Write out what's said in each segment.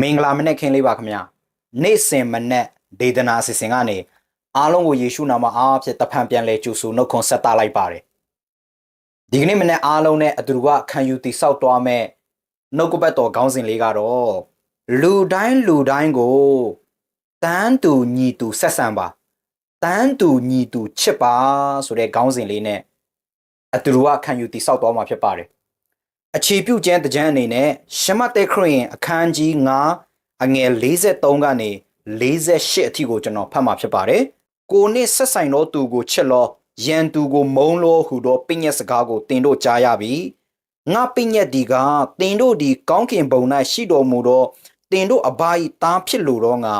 မင်္ဂလာမနေ့ခင်းလေးပါခင်ဗျာနေ့စဉ်မနေ့ဒေသနာအစီအစဉ်ကနေအားလုံးကိုယေရှုနာမအားဖြင့်တဖန်ပြန်လဲကြိုဆိုနှုတ်ခွန်းဆက်သလိုက်ပါတယ်ဒီကနေ့မနေ့အားလုံးနဲ့အတူတူကခံယူတိဆောက်သွားမဲ့နှုတ်ကပတ်တော်ခေါင်းစဉ်လေးကတော့လူတိုင်းလူတိုင်းကိုတန်းတူညီတူဆက်ဆံပါတန်းတူညီတူချစ်ပါဆိုတဲ့ခေါင်းစဉ်လေးနဲ့အတူတူကခံယူတိဆောက်သွားမှာဖြစ်ပါတယ် အခြေပြုကျမ်းတကြမ်းအနေနဲ့ရှမတ်တဲ့ခရစ်ယာန်အခန်းကြီး9အငယ်43ကနေ48အထိကိုကျွန်တော်ဖတ်မှာဖြစ်ပါတယ်။ကိုနှစ်ဆက်ဆိုင်သောသူကိုချစ်လောရန်သူကိုမုန်းလောဟုသောပြည့်ညက်စကားကိုတင်တို့ကြားရပြီ။ငါပြည့်ညက်ဒီကတင်တို့ဒီကောင်းကင်ဘုံ၌ရှိတော်မူသောတင်တို့အဘ၏တားဖြစ်လိုတော့ငါ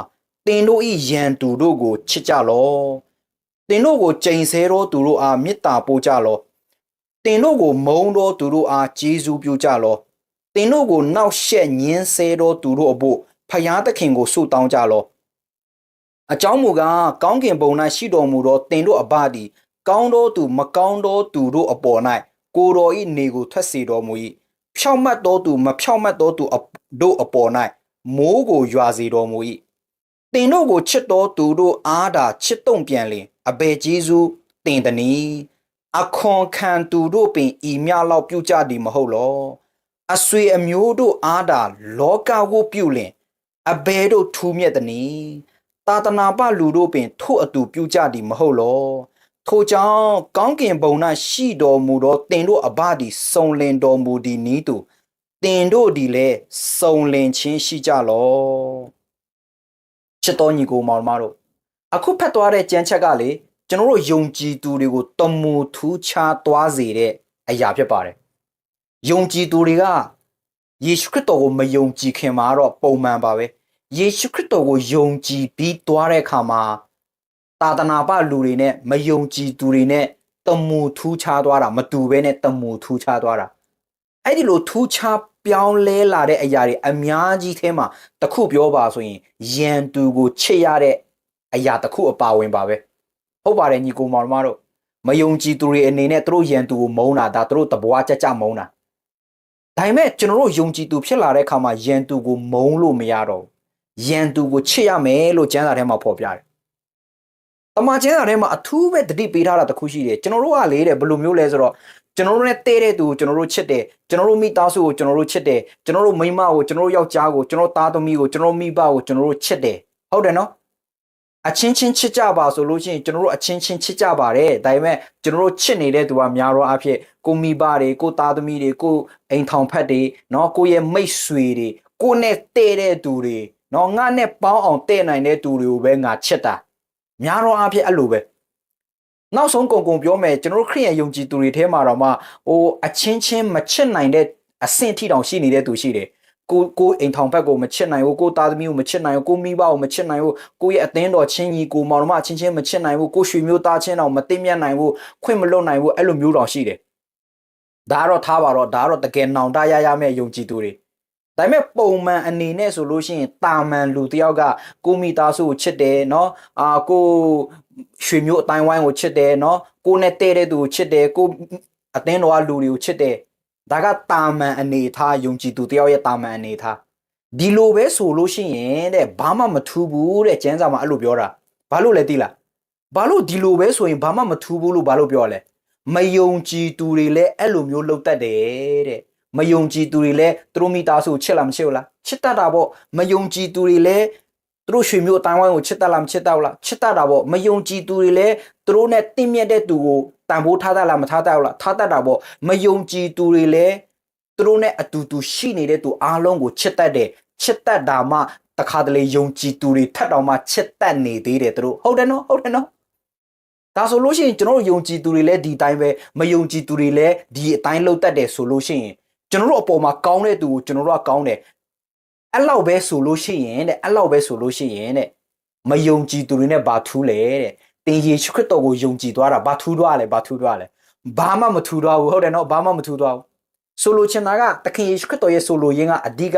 တင်တို့၏ရန်သူတို့ကိုချစ်ကြလော။တင်တို့ကိုကြိမ်ဆဲသောသူတို့အားမေတ္တာပို့ကြလော။ တင်တို့ကိုမုန်းသောသူတို့အားကျေးဇူးပြုကြလော။တင်တို့ကိုနှောက်ရှက်ညှင်းဆဲသောသူတို့အဖို့ဖယားသခင်ကိုဆုတောင်းကြလော။အကြောင်းမူကားကောင်းကင်ဘုံ၌ရှိတော်မူသောတင်တို့အဘသည်ကောင်းသောသူမကောင်းသောသူတို့အပေါ်၌ကိုယ်တော်၏နေကိုထွက်စေတော်မူ၏။ဖြောက်မတ်သောသူမဖြောက်မတ်သောသူအတို့အပေါ်၌မိုးကိုရွာစေတော်မူ၏။တင်တို့ကိုချစ်တော်သူတို့အားသာချစ်တုံ့ပြန်လင်အဘယ်ကျေးဇူးတင်တနည်း အခွန်ခံသူတို့ပင်ဤမြလောက်ပြုကြသည်မဟုတ်လောအဆွေအမျိုးတို့အားသာလောကဝတ်ပြုလင်အဘယ်တို့ထူးမြတ်တနည်းတာတနာပလူတို့ပင် ထို့အတူပြုကြသည်မဟုတ်လောထိုကြောင့်ကောင်းကင်ဘုံ၌ရှိတော်မူသောတင်တို့အဘသည်စုံလင်တော်မူသည်နီးတူတင်တို့သည်လည်းစုံလင်ခြင်းရှိကြလောချစ်တော်ညီကိုမောင်မတို့အခုဖတ်သွားတဲ့ကြမ်းချက်ကလေ ကျွန်တော်တို့ယုံကြည်သူတွေကိုတမူထူးခြားသွားစေတဲ့အရာဖြစ်ပါတယ်ယုံကြည်သူတွေကယေရှုခရစ်တော်ကိုမယုံကြည်ခင်မှာတော့ပုံမှန်ပါပဲယေရှုခရစ်တော်ကိုယုံကြည်ပြီးသွားတဲ့အခါမှာသာသနာပလူတွေနဲ့မယုံကြည်သူတွေနဲ့တမူထူးခြားသွားတာမတူဘဲနဲ့တမူထူးခြားသွားတာအဲ့ဒီလိုထူးခြားပြောင်းလဲလာတဲ့အရာတွေအများကြီးထဲမှာတစ်ခုပြောပါဆိုရင်ယန်သူကိုချစ်ရတဲ့အရာတစ်ခုအပါဝင်ပါပဲ ဟုတ်ပါတယ်ညီကိုမောင်မတို့မယုံကြည်သူတွေအနေနဲ့သူတို့ယန်သူကိုမုန်းတာဒါသူတို့တဘွားကြကြမုန်းတာဒါပေမဲ့ကျွန်တော်တို့ယုံကြည်သူဖြစ်လာတဲ့အခါမှာယန်သူကိုမုန်းလို့မရတော့ဘူးယန်သူကိုချစ်ရမယ်လို့ကျမ်းစာထဲမှာဖော်ပြတယ်တမန်ကျမ်းစာထဲမှာအထူးပဲတတိပေးထားတာတစ်ခုရှိတယ်ကျွန်တော်တို့ကလေတဲ့ဘယ်လိုမျိုးလဲဆိုတော့ကျွန်တော်တို့ ਨੇ တဲတဲ့သူကိုကျွန်တော်တို့ချစ်တယ်ကျွန်တော်တို့မိသားစုကိုကျွန်တော်တို့ချစ်တယ်ကျွန်တော်တို့မိန်းမကိုကျွန်တော်တို့ယောက်ျားကိုကျွန်တော်တို့သားသမီးကိုကျွန်တော်တို့မိဘကိုကျွန်တော်တို့ချစ်တယ်ဟုတ်တယ်နော် အချင်းချင်းချစ်ကြပါဆိုလို့ရှိရင်ကျွန်တော်တို့အချင်းချင်းချစ်ကြပါတယ်ဒါပေမဲ့ကျွန်တော်တို့ချစ်နေတဲ့သူကများတော့အဖြစ်ကိုမိဘတွေကိုသားသမီးတွေကိုအိမ်ထောင်ဖက်တွေเนาะကိုရဲ့မိတ်ဆွေတွေကိုနဲ့တဲ့တဲ့သူတွေเนาะငါနဲ့ပေါင်းအောင်တဲ့နိုင်တဲ့သူတွေကိုပဲငါချစ်တာများတော့အဖြစ်အဲ့လိုပဲ နောက်ဆုံးကုံကုံပြောမယ်ကျွန်တော်တို့ခရိယန်ယုံကြည်သူတွေထဲမှာတော့မှဟိုအချင်းချင်းမချစ်နိုင်တဲ့အဆင့်ထိတောင်ရှိနေတဲ့သူရှိတယ် ကိုကိုအိမ်ထောင်ဘက်ကိုမချစ်နိုင်ဘူးကိုသားသမီးကိုမချစ်နိုင်ဘူးကိုမိဘကိုမချစ်နိုင်ဘူးကိုရဲ့အသင်းတော်ချင်းကြီးကိုမောင်နှမအချင်းချင်းမချစ်နိုင်ဘူးကိုရွှေမျိုးသားချင်းတောင်မသိမြတ်နိုင်ဘူးခွင့်မလွတ်နိုင်ဘူးအဲ့လိုမျိုးတောင်ရှိတယ်ဒါကတော့ထားပါတော့ဒါကတော့တကယ်နောင်တရရမယ့်ယုံကြည်သူတွေဒါပေမဲ့ပုံမှန်အနေနဲ့ဆိုလို့ရှိရင်တာမန်လူတယောက်ကကိုမိသားစုကိုချစ်တယ်เนาะအာကိုရွှေမျိုးအတိုင်းဝိုင်းကိုချစ်တယ်เนาะကိုနဲ့တဲ့တဲ့သူကိုချစ်တယ်ကိုအသင်းတော်ကလူတွေကိုချစ်တယ် ဒါကတာမန်အနေထားယုံကြည်သူတယောက်ရဲ့တာမန်အနေထားဒီလိုပဲဆိုလို့ရှိရင်တဲ့ဘာမှမထူးဘူးတဲ့ကျမ်းစာမှာအဲ့လိုပြောတာဘာလို့လဲသိလားဘာလို့ဒီလိုပဲဆိုရင်ဘာမှမထူးဘူးလို့ဘာလို့ပြောလဲမယုံကြည်သူတွေလည်းအဲ့လိုမျိုးလုပ်တတ်တယ်တဲ့မယုံကြည်သူတွေလည်းသူတို့မိသားစုကိုချစ်လားမချစ်ဘူးလားချစ်တတ်တာပေါ့မယုံကြည်သူတွေလည်းသူတို့ရွှေမျိုးအတိုင်းဝိုင်းကိုချစ်တတ်လားမချစ်တတ်ဘူးလားချစ်တတ်တာပေါ့မယုံကြည်သူတွေလည်းသူတို့နဲ့တင့်မြတ်တဲ့သူကို တန်ဖိုးထားတတ်လားမထားတတ်ဘူးလားထားတတ်တာပေါ့မယုံကြည်သူတွေလည်းသူတို့နဲ့အတူတူရှိနေတဲ့သူအားလုံးကိုချစ်တတ်တယ်ချစ်တတ်တာမှတခါတလေယုံကြည်သူတွေထပ်တော်မှချစ်တတ်နေသေးတယ်သူတို့ဟုတ်တယ်နော်ဟုတ်တယ်နော်ဒါဆိုလို့ရှိရင်ကျွန်တော်တို့ယုံကြည်သူတွေလည်းဒီအတိုင်းပဲမယုံကြည်သူတွေလည်းဒီအတိုင်းလှုပ်တတ်တယ်ဆိုလို့ရှိရင်ကျွန်တော်တို့အပေါ်မှာကောင်းတဲ့သူကိုကျွန်တော်တို့ကကောင်းတယ်အဲ့လောက်ပဲဆိုလို့ရှိရင်တဲ့အဲ့လောက်ပဲဆိုလို့ရှိရင်တဲ့မယုံကြည်သူတွေနဲ့ဘာထူးလဲတဲ့ တင်ယေရှုခရစ်တော်ကိုယုံကြည်သွားတာဘာထူးသွားလဲဘာထူးသွားလဲဘာမှမထူးသွားဘူးဟုတ်တယ်နော်ဘာမှမထူးသွားဘူးဆိုလိုချင်တာကသခင်ယေရှုခရစ်တော်ရဲ့ဆိုလိုရင်းကအဓိက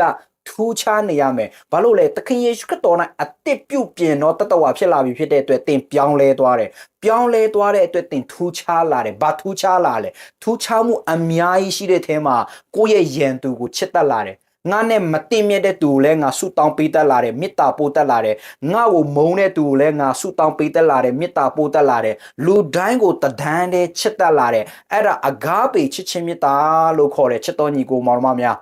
ထူးခြားနေရမယ်ဘာလို့လဲသခင်ယေရှုခရစ်တော်၌အသစ်ပြုတ်ပြင်တော့တတဝါဖြစ်လာပြီဖြစ်တဲ့အတွက်သင်ပြောင်းလဲသွားတယ်ပြောင်းလဲသွားတဲ့အတွက်သင်ထူးခြားလာတယ်ဘာထူးခြားလာလဲထူးခြားမှုအများကြီးရှိတဲ့ထဲမှာကိုယ့်ရဲ့ယံသူကိုချစ်တတ်လာတယ် ငါနဲ့မတင်မြတ်တဲ့သူကိုလည်းငါဆုတောင်းပေးတတ်လာတယ်မေတ္တာပို့တတ်လာတယ်ငါ့ကိုမုန်းတဲ့သူကိုလည်းငါဆုတောင်းပေးတတ်လာတယ်မေတ္တာပို့တတ်လာတယ်လူတိုင်းကိုတဒန်းတည်းချစ်တတ်လာတယ်အဲ့ဒါအဂါပေချစ်ချင်းမေတ္တာလို့ခေါ်တယ်ချစ်တော်ညီကိုမောင်မများ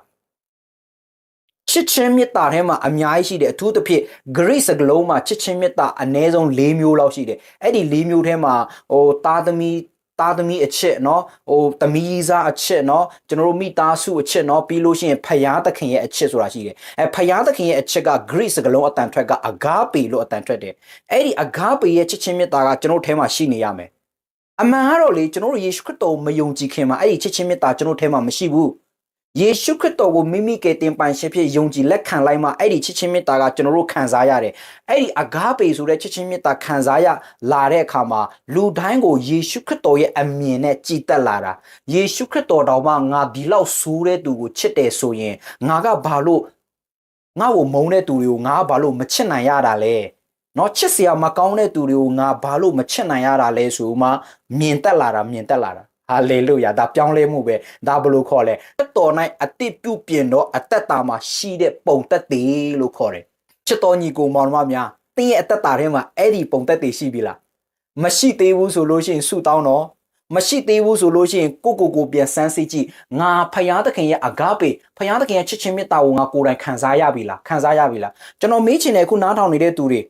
ချစ်ချင်းမေတ္တာထဲမှာအများကြီးရှိတယ်အထူးသဖြင့် grace စကလုံးမှာချစ်ချင်းမေတ္တာအ ਨੇ ဆုံး၄မျိုးလောက်ရှိတယ်အဲ့ဒီ၄မျိုးထဲမှာဟိုတာသမီ သားသမီးအချစ်เนาะဟိုသမီးစားအချစ်เนาะကျွန်တော်တို့မိသားစုအချစ်เนาะပြီးလို့ရှိရင်ဖယားသခင်ရဲ့အချစ်ဆိုတာရှိတယ်အဲဖယားသခင်ရဲ့အချစ်က Greek စကားလုံးအတန်ထွက်က agape လို့အတန်ထွက်တယ်အဲ့ဒီ agape ရဲ့ချစ်ချင်းမေတ္တာကကျွန်တော်တို့ထဲမှာရှိနေရမယ်အမှန်ကတော့လေကျွန်တော်တို့ယေရှုခရစ်တော်ကိုမယုံကြည်ခင်မှာအဲ့ဒီချစ်ချင်းမေတ္တာကျွန်တော်တို့ထဲမှာမရှိဘူး ယေရှုခရစ်တော်ကိုမိမိကယ်တင်ပိုင်ရှင်ဖြစ်ယုံကြည်လက်ခံလိုက်မှအဲ့ဒီချစ်ချင်းမေတ္တာကကျွန်တော်တို့ခံစားရတယ်။အဲ့ဒီအဂါပေဆိုတဲ့ချစ်ချင်းမေတ္တာခံစားရလာတဲ့အခါမှာလူတိုင်းကိုယေရှုခရစ်တော်ရဲ့အမြင်နဲ့ကြည်တက်လာတာ။ယေရှုခရစ်တော်တော်မှငါဒီလောက်ဆိုးတဲ့သူကိုချစ်တယ်ဆိုရင်ငါကဘာလို့ငါ့ကိုမုန်းတဲ့သူတွေကိုငါကဘာလို့မချစ်နိုင်ရတာလဲ။နော်ချစ်စရာမကောင်းတဲ့သူတွေကိုငါဘာလို့မချစ်နိုင်ရတာလဲဆိုမှမြင်တက်လာတာမြင်တက်လာတာ ဟာလေလုယာဒါပြောင်းလဲမှုပဲဒါဘယ်လိုခေါ်လဲတက်တော်၌အတိတ်ပြုပြင်တော့အသက်တာမှာရှိတဲ့ပုံသက်တည်လို့ခေါ်တယ်ချစ်တော်ညီကိုမောင်နှမများတင်းရဲ့အသက်တာထဲမှာအဲ့ဒီပုံသက်တည်ရှိပြီလားမရှိသေးဘူးဆိုလို့ရှိရင်ဆုတောင်းတော့မရှိသေးဘူးဆိုလို့ရှိရင်ကိုကိုကိုပြန်စမ်းစစ်ကြည့်ငါဖယားသခင်ရဲ့အဂါပေဖယားသခင်ရဲ့ချစ်ချင်းမေတ္တာကိုငါကိုယ်တိုင်ခံစားရပြီလားခံစားရပြီလားကျွန်တော်မေးချင်တယ်အခုနားထောင်နေတဲ့သူတွေ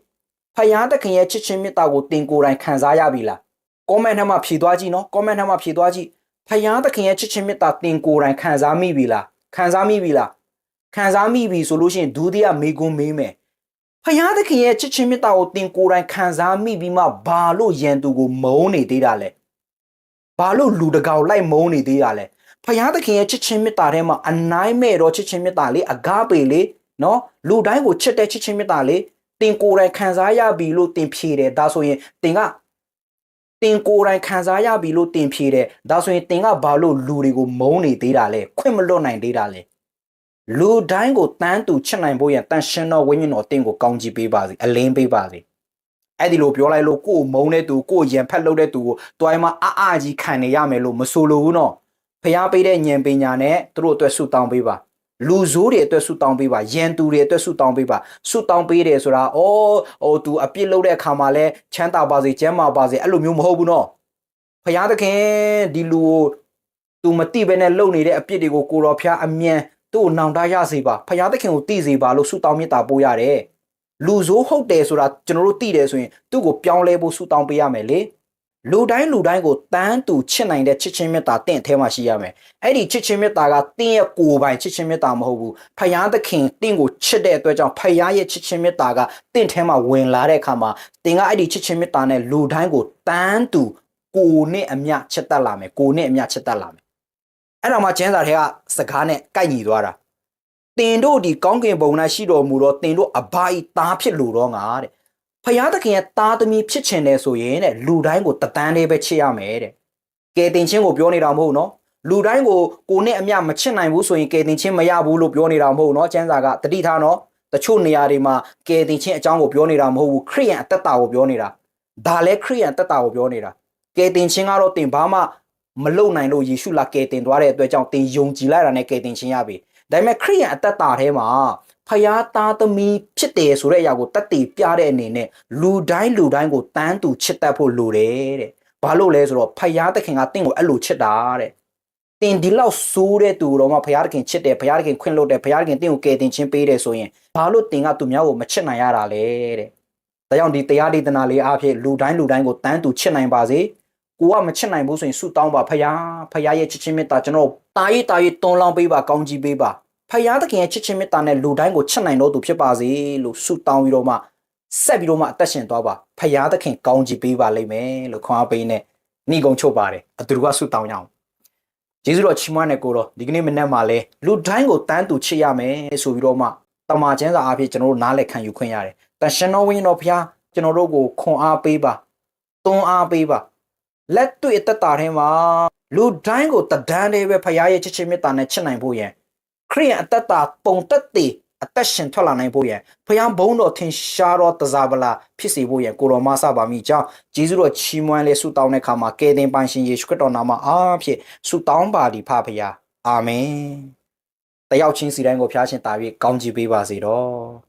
ဖယားသခင်ရဲ့ချစ်ချင်းမေတ္တာကိုတင်ကိုယ်တိုင်ခံစားရပြီလား comment ထဲမှာဖြေသွားကြည့်နော် comment ထဲမှာဖြေသွားကြည့်ဖယားသခင်ရဲ့ချစ်ချင်းမေတ္တာတင်ကိုယ်တိုင်ခံစားမိပြီလားခံစားမိပြီလားခံစားမိပြီဆိုလို့ရှိရင်ဒုတိယမေကွန်းမေးမယ်ဖယားသခင်ရဲ့ချစ်ချင်းမေတ္တာကိုတင်ကိုယ်တိုင်ခံစားမိပြီးမှဘာလို့ယန်သူကိုမုန်းနေသေးတာလဲဘာလို့လူတကောင်လိုက်မုန်းနေသေးတာလဲဖယားသခင်ရဲ့ချစ်ချင်းမေတ္တာထဲမှာအနိုင်မဲ့တော့ချစ်ချင်းမေတ္တာလေးအကားပေလေးနော်လူတိုင်းကိုချစ်တဲ့ချစ်ချင်းမေတ္တာလေးတင်ကိုယ်တိုင်ခံစားရပြီလို့တင်ဖြေတယ်ဒါဆိုရင်တင်က တင်ကိုယ်တိုင်ခံစားရပြီလို့တင်ဖြေတယ်ဒါဆိုရင်တင်ကဘာလို့လူတွေကိုမုန်းနေသေးတာလဲခွင့်မလွတ်နိုင်သေးတာလဲလူတိုင်းကိုတန်းတူချစ်နိုင်ဖို့ရန်တန်ရှင်တော်ဝိညာဉ်တော်တင်ကိုကောင်းချီးပေးပါစေအလင်းပေးပါစေအဲ့ဒီလိုပြောလိုက်လို့ကိုယ်မုန်းတဲ့သူကိုယ်ရံဖက်လုပ်တဲ့သူကိုတွိုင်းမှာအအကြီးခံနေရမယ်လို့မဆိုလိုဘူးနော်ဖျားပေးတဲ့ဉာဏ်ပညာနဲ့သူတို့အတွက်ဆုတောင်းပေးပါ လူဆိုးတွေအတွက်ဆုတောင်းပေးပါယန်သူတွေအတွက်ဆုတောင်းပေးပါဆုတောင်းပေးတယ်ဆိုတာဩဟိုသူအပြစ်လုပ်တဲ့အခါမှာလဲချမ်းသာပါစေကျမ်းမာပါစေအဲ့လိုမျိုးမဟုတ်ဘူးနော်ဖယားသခင်ဒီလူကိုသူမတိပဲနဲ့လုပ်နေတဲ့အပြစ်တွေကိုကိုတော်ဖျားအမြန်သူ့ကိုနောင်တရစေပါဖယားသခင်ကိုတိစေပါလို့ဆုတောင်းမေတ္တာပို့ရတယ်လူဆိုးဟုတ်တယ်ဆိုတာကျွန်တော်တို့သိတယ်ဆိုရင်သူ့ကိုပြောင်းလဲဖို့ဆုတောင်းပေးရမယ်လေ လူတိုင်းလူတိုင်းကိုတန်းတူချစ်နိုင်တဲ့ချစ်ချင်းမေတ္တာတင့်အထဲမှာရှိရမယ်။အဲ့ဒီချစ်ချင်းမေတ္တာကတင့်ရဲ့ကိုယ်ပိုင်ချစ်ချင်းမေတ္တာမဟုတ်ဘူး။ဖယားသခင်တင့်ကိုချစ်တဲ့အတွက်ကြောင့်ဖယားရဲ့ချစ်ချင်းမေတ္တာကတင့်ထဲမှာဝင်လာတဲ့အခါမှာတင်ကအဲ့ဒီချစ်ချင်းမေတ္တာနဲ့လူတိုင်းကိုတန်းတူကိုယ်နဲ့အမျှချစ်တတ်လာမယ်။ကိုယ်နဲ့အမျှချစ်တတ်လာမယ်။အဲ့တော့မှကျမ်းစာထဲကစကားနဲ့ကိုက်ညီသွားတာ။တင်တို့ဒီကောင်းကင်ဘုံ၌ရှိတော်မူတော့တင်တို့အဘိုက်သားဖြစ်လို့တော့ငါတဲ့ ဖယားသခင်ရဲ့သားသမီးဖြစ်ချင်တယ်ဆိုရင်တဲ့လူတိုင်းကိုတတန်းလေးပဲချစ်ရမယ်တဲ့ကယ်တင်ချင်းကိုပြောနေတာမဟုတ်နော်လူတိုင်းကိုကိုနဲ့အမျှမချစ်နိုင်ဘူးဆိုရင်ကယ်တင်ချင်းမရဘူးလို့ပြောနေတာမဟုတ်နော်ကျမ်းစာကတတိထားနော်တချို့နေရာတွေမှာကယ်တင်ချင်းအကြောင်းကိုပြောနေတာမဟုတ်ဘူးခရိယန်အသက်တာကိုပြောနေတာဒါလည်းခရိယန်အသက်တာကိုပြောနေတာကယ်တင်ချင်းကတော့တင်ဘာမှမလုံနိုင်လို့ယေရှုလာကယ်တင်သွားတဲ့အတွက်ကြောင့်တင်ယုံကြည်လိုက်တာနဲ့ကယ်တင်ချင်းရပြီဒါပေမဲ့ခရိယန်အသက်တာထဲမှာ ဖယားသားသမီးဖြစ်တယ်ဆိုတဲ့အရာကိုတတ်တည်ပြတဲ့အနေနဲ့လူတိုင်းလူတိုင်းကိုတန်းတူချစ်တတ်ဖို့လိုတယ်တဲ့။ဘာလို့လဲဆိုတော့ဖယားသခင်ကတင့်ကိုအဲ့လိုချစ်တာတဲ့။တင်ဒီလောက်ဆိုးတဲ့သူတော်မှဖယားသခင်ချစ်တယ်ဖယားသခင်ခွင့်လွတ်တယ်ဖယားသခင်တင့်ကိုကယ်တင်ခြင်းပေးတယ်ဆိုရင်ဘာလို့တင်ကသူများကိုမချစ်နိုင်ရတာလဲတဲ့။ဒါကြောင့်ဒီတရားဒေသနာလေးအားဖြင့်လူတိုင်းလူတိုင်းကိုတန်းတူချစ်နိုင်ပါစေ။ကိုကမချစ်နိုင်ဘူးဆိုရင်ဆုတောင်းပါဖယားဖယားရဲ့ချစ်ချင်းမေတ္တာကျွန်တော်တာရေးတာရေးတွန်းလောင်းပေးပါကောင်းကြီးပေးပါ ဖယားသခင်ရဲ့ချစ်ချင်းမေတ္တာနဲ့လူတိုင်းကိုချစ်နိုင်တော်သူဖြစ်ပါစေလို့ဆုတောင်းပြီးတော့မှဆက်ပြီးတော့မှအသက်ရှင်သွားပါဖယားသခင်ကောင်းချီးပေးပါလိမ့်မယ်လို့ခွန်အားပေးနေနှိကုံချုပ်ပါတယ်အတူတူကဆုတောင်းကြအောင်ယေရှုတော်ချီးမွမ်းတဲ့ကိုတော့ဒီကနေ့မနေ့မှလဲလူတိုင်းကိုတန်းတူချစ်ရမယ်ဆိုပြီးတော့မှတမန်ကျမ်းစာအဖြစ်ကျွန်တော်တို့နားလည်ခံယူခွင့်ရတယ်တန်ရှင်တော်ဝိညာဉ်တော်ဖယားကျွန်တော်တို့ကိုခွန်အားပေးပါတွန်းအားပေးပါလက်တွေ့အသက်တာထဲမှာလူတိုင်းကိုတဒန်းလေးပဲဖယားရဲ့ချစ်ချင်းမေတ္တာနဲ့ချစ်နိုင်ဖို့ရန် ခရိယန်အသက်တာပုံသက်တည်အသက်ရှင်ထွက်လာနိုင်ဖို့ရန်ဖျားဘုံတော်ထင်ရှားတော်တစားပလာဖြစ်စေဖို့ရန်ကိုတော်မဆပါမိကြောင်းဂျေဇုတော်ချီးမွမ်းလေးဆုတောင်းတဲ့အခါမှာကယ်တင်ပိုင်ရှင်ယေရှုခရစ်တော်နာမအားဖြင့်ဆုတောင်းပါသည်ဖဖျားအာမင်တတယောက်ချင်းစီတိုင်းကိုဖျားရှင်တာ၍ကောင်းချီးပေးပါစေတော့